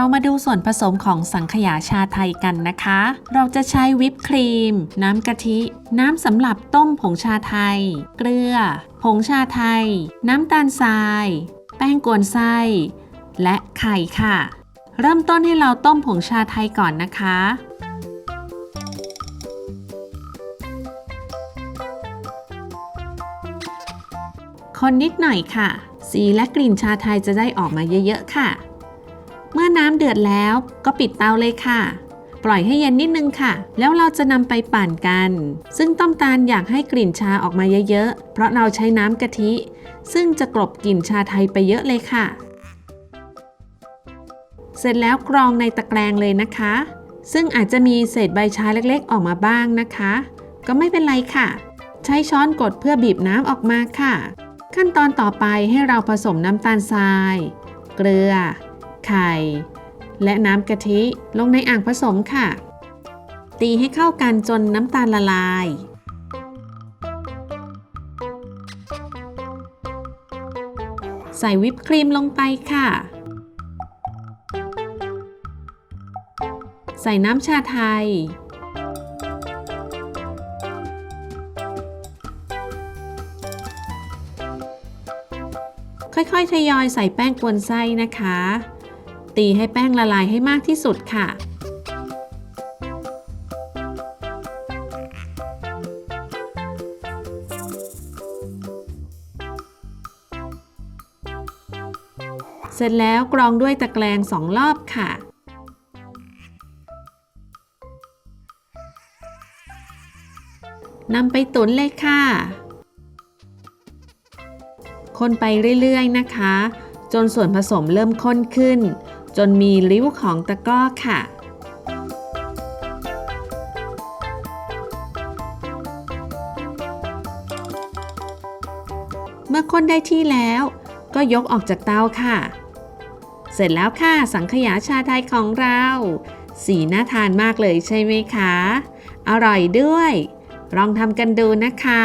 ามาดูส่วนผสมของสังขยาชาไทยกันนะคะ เราจะใช้วิปครีม น้ำกะทิ น้ำสำหรับต้มผงชาไทย เกลือ ผงชาไทย น้ำตาลทราย แป้งกวนไส้ และไข่ค่ะ เริ่มต้นให้เราต้มผงชาไทยก่อนนะคะคนนิดหน่อยค่ะ สีและกลิ่นชาไทยจะได้ออกมาเยอะ ๆ ค่ะ เมื่อน้ำเดือดแล้วก็ปิดเตาเลยค่ะ ปล่อยให้เย็นนิดนึงค่ะ แล้วเราจะนำไปปั่นกัน ซึ่งต้มตาลอยากให้กลิ่นชาออกมาเยอะๆ เพราะเราใช้น้ำกะทิ ซึ่งจะกลบกลิ่นชาไทยไปเยอะเลยค่ะ เสร็จแล้วกรองในตะแกรงเลยนะคะ ซึ่งอาจจะมีเศษใบชาเล็กๆ ออกมาบ้างนะคะ ก็ไม่เป็นไรค่ะ ใช้ช้อนกดเพื่อบีบน้ำออกมาค่ะ ขั้นตอนต่อไปให้เราผสมน้ำตาลทราย เกลือ ไข่ และน้ำกะทิลงในอ่างผสมค่ะ ตีให้เข้ากันจนน้ำตาลละลาย ใส่วิปครีมลงไปค่ะ ใส่น้ำชาไทยค่อยๆ ทยอยใส่แป้งกวนไส้นะคะ ตีให้แป้งละลายให้มากที่สุดค่ะ เสร็จแล้วกรองด้วยตะแกรงสองรอบค่ะนำไปตุ๋นเลยค่ะ คนไปเรื่อยๆนะคะ จนส่วนผสมเริ่มข้นขึ้น จนมีริ้วของตะกร้อค่ะ เมื่อข้นได้ที่แล้ว ก็ยกออกจากเตาค่ะ เสร็จแล้วค่ะ สังขยาชาไทยของเรา สีน่าทานมากเลยใช่ไหมคะ อร่อยด้วย ลองทำกันดูนะคะ